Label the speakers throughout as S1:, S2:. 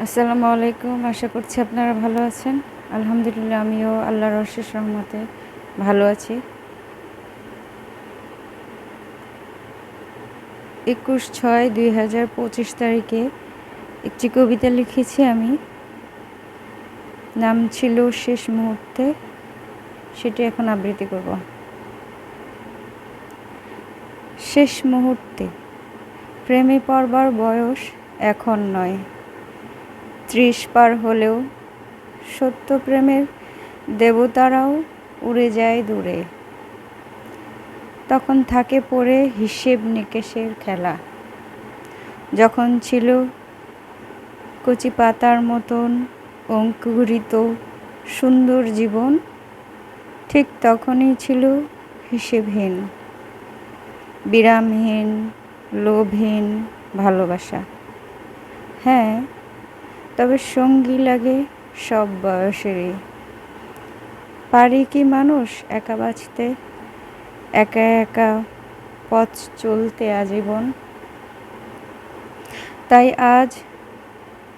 S1: আসসালামু আলাইকুম। আশা করছি আপনারা ভালো আছেন। আলহামদুলিল্লাহ, আমিও আল্লাহর অশেষ রহমতে ভালো আছি। একুশ ছয় দুই হাজার পঁচিশ তারিখে একটি কবিতা লিখেছি আমি। নাম ছিল শেষ মুহূর্তে। সেটি এখন আবৃত্তি করব। শেষ মুহূর্তে। প্রেমে পড়বার বয়স এখন নয়। ত্রিশ পার হলেও সত্য প্রেমের দেবতারাও উড়ে যায় দূরে। তখন থাকে পড়ে হিসেব নিকেশের খেলা। যখন ছিল কচি পাতার মতন অঙ্কুরিত সুন্দর জীবন, ঠিক তখনই ছিল হিসেবহীন, বিরামহীন, লোভহীন ভালোবাসা। হ্যাঁ তবে সঙ্গী লাগে সব বয়সেরই। পারি কি মানুষ একা বাঁচতে? একা একা পথ চলতে আজীবন? তাই আজ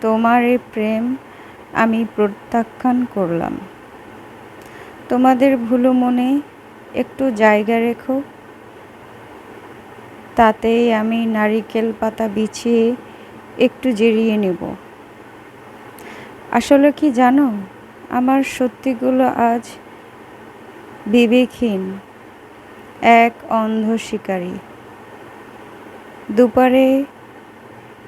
S1: তোমার এই প্রেম আমি প্রত্যাখ্যান করলাম। তোমাদের ভুলো মনে একটু জায়গা রেখো। তাতেই আমি নারিকেল পাতা বিছিয়ে একটু জিরিয়ে নেব। আসলে কি জানো? আমার সত্যিগুলো আজ বিবেকহীন, এক অন্ধ শিকারী। দুপারে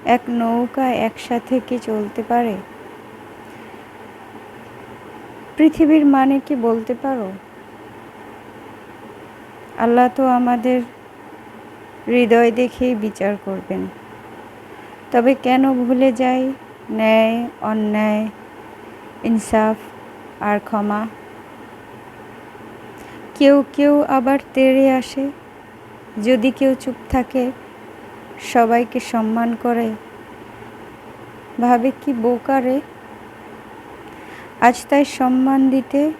S1: এক নৌকা একসাথে কি চলতে পারে? পৃথিবীর মানে কি বলতে পারো? আল্লাহ তো আমাদের হৃদয় দেখেই বিচার করবেন। তবে কেন ভুলে যাই? ন্যায়, অন্যায়, ইনসাফ আর ক্ষমা। কেউ কেউ আবার তেড়ে আসে। যদি কেউ চুপ থাকে, সবাইকে সম্মান করে। ভাবে কি বোকারে আজ তাই সম্মান দিতে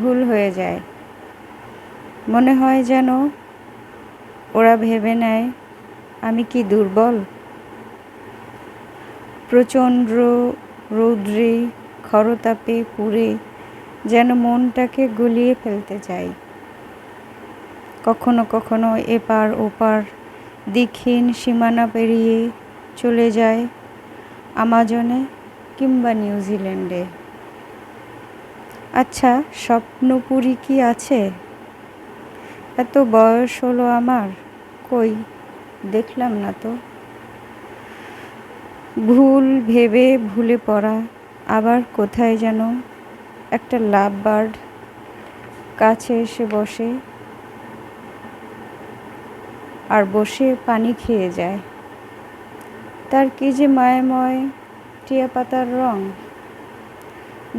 S1: ভুল হয়ে যায়। মনে হয় যেন ওরা ভেবে নেয়, আমি কি দুর্বল? প্রচণ্ড রৌদ্রে খরতাপে পুড়ে যেন মনটাকে গুলিয়ে ফেলতে চাই কখনো কখনো এপার ওপার দিকহীন সীমানা পেরিয়ে চলে যায় আমাজনে কিংবা নিউজিল্যান্ডে। আচ্ছা স্বপ্নপুরী কি আছে? এত বয়স হলো আমার, কই? দেখলাম না তো। ভুল ভেবে ভুলে পড়া, আবার কোথায় যেন একটা লাভ বার্ড কাছে এসে বসে আর বসে পানি খেয়ে যায়। তার কি যে মায়াময় টিয়া পাতার রং?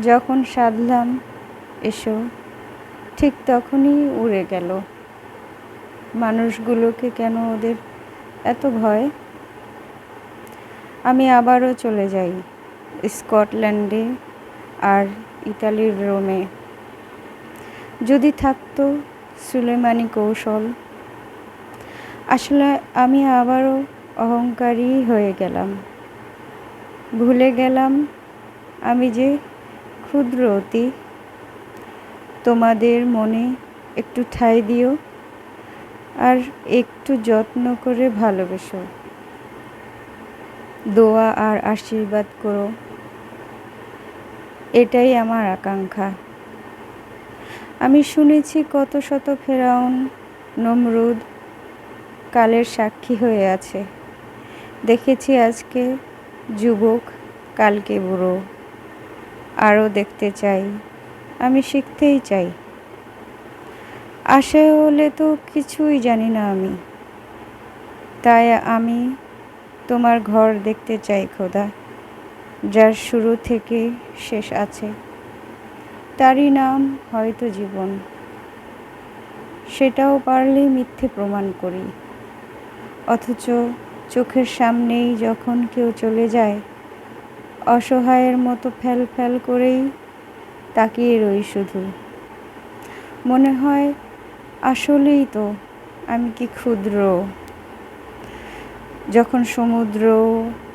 S1: যখন সাধলাম, এসো, ঠিক তখনই উড়ে গেল। মানুষগুলোকে কেন ওদের এত ভয়? আমি আবারও চলে যাই স্কটল্যান্ডে আর ইতালির রোমে। যদি থাকতো সুলেমানি কৌশল। আসলে আমি আবারও অহংকারী হয়ে গেলাম। ভুলে গেলাম আমি যে ক্ষুদ্র অতি। তোমাদের মনে একটু ঠাঁই দিও আর একটু যত্ন করে ভালোবেসো। দোয়া আর আশীর্বাদ করো। এটাই আমার আকাঙ্ক্ষা। আমি শুনেছি কত শত ফেরাউন নমরুদ কালের সাক্ষী হয়ে আছে। দেখেছি আজকে যুবক, কালকে বুড়ো। আরও দেখতে চাই, আমি শিখতেই চাই। আসে হলে তো কিছুই জানি না আমি। তাই আমি তোমার ঘর দেখতে চাই খোদা, যার শুরু থেকে শেষ আছে। তারই নাম হয়তো জীবন। সেটাও পারলেই মিথ্যে প্রমাণ করি। অথচ চোখের সামনেই যখন কেউ চলে যায়, অসহায়ের মতো ফ্যাল ফ্যাল করেই তাকিয়ে রই শুধু। মনে হয়, আসলেই তো আমি কি ক্ষুদ্র। যখন সমুদ্র,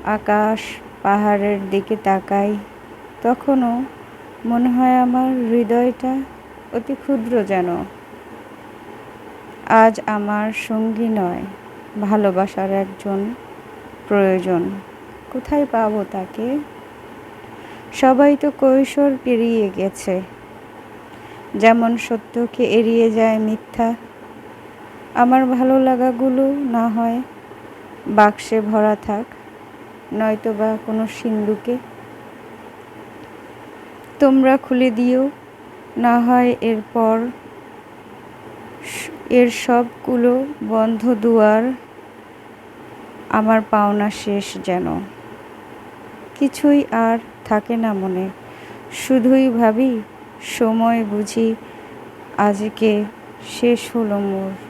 S1: আকাশ, পাহাড়ের দিকে তাকাই, তখনও মনে হয় আমার হৃদয়টা অতি ক্ষুদ্র যেন। আজ আমার সঙ্গী নয়, ভালোবাসার একজন প্রয়োজন। কোথায় পাবো তাকে? সবাই তো কৈশোর পেরিয়ে গেছে। যেমন সত্যকে এড়িয়ে যায় মিথ্যা, আমার ভালো লাগাগুলো না হয় বাক্সে ভরা থাক, নয়তো বা কোনো সিন্ধুকে। তোমরা খুলে দিও, না হয় এরপর এর সবগুলো বন্ধ দুয়ার আমার পাওনা শেষ যেন। কিছুই আর থাকে না মনে। শুধুই ভাবি, সময় বুঝি, আজকে শেষ হলো মোর।